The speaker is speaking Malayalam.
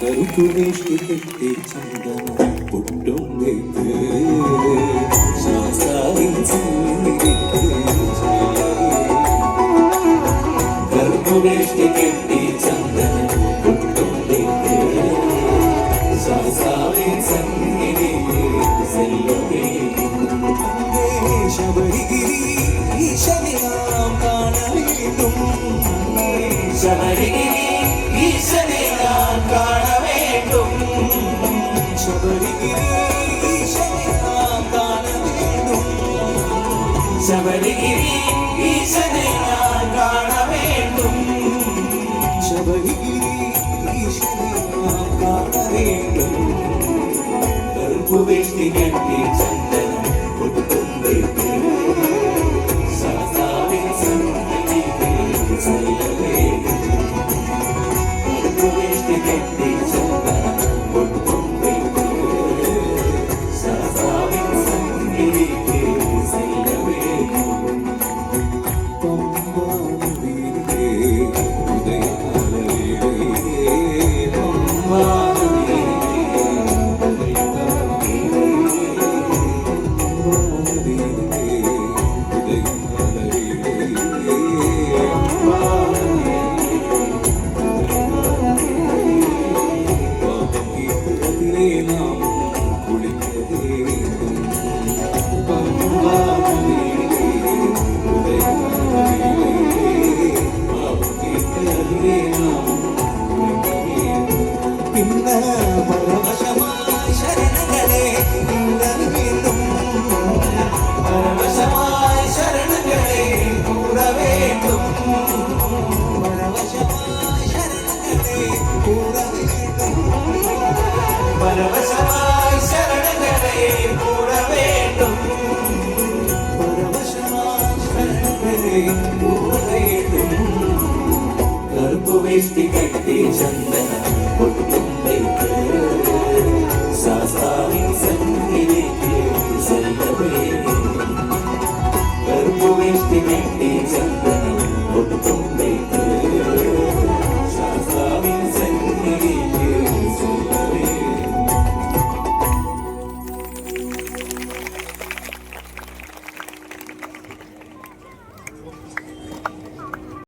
കരുതുവേഷ്ടി കെട്ടി ചന്ദനം പൊട്ടും വെയ്ത്ത് ശാസ്താവിൻ കെട്ടി ചന്ദനം പൊട്ടും ശാസ്താവിൻ സെല്ലുമേ ശബരിഗിരി ഈശനെ നാം കാണ വീണ്ടും. ശബരിഗിരി ശബരിഗിരി ഈശനെ ഞാൻ കാണവേണ്ടും ശബരിഗിരി ഈശനെ ഞാൻ കാണവേണ്ടും കറുപ്പ് വെട്ടി കെട്ടി day. പരവശമായി ശരണങ്ങളെ കൂടെ വേണ്ടും. പരവശമായി ശരണങ്ങളെ കൂടെ വേണ്ടും. കറുപ്പുവേഷ്ടി കട്ടി ചന്ദന പൊട്ടും സാസാവിൻ സന്നിധിയിലേക്ക് സൈവേ കറുപ്പുവേഷ്ടി കട്ടി ചന്ദന പൊട്ടും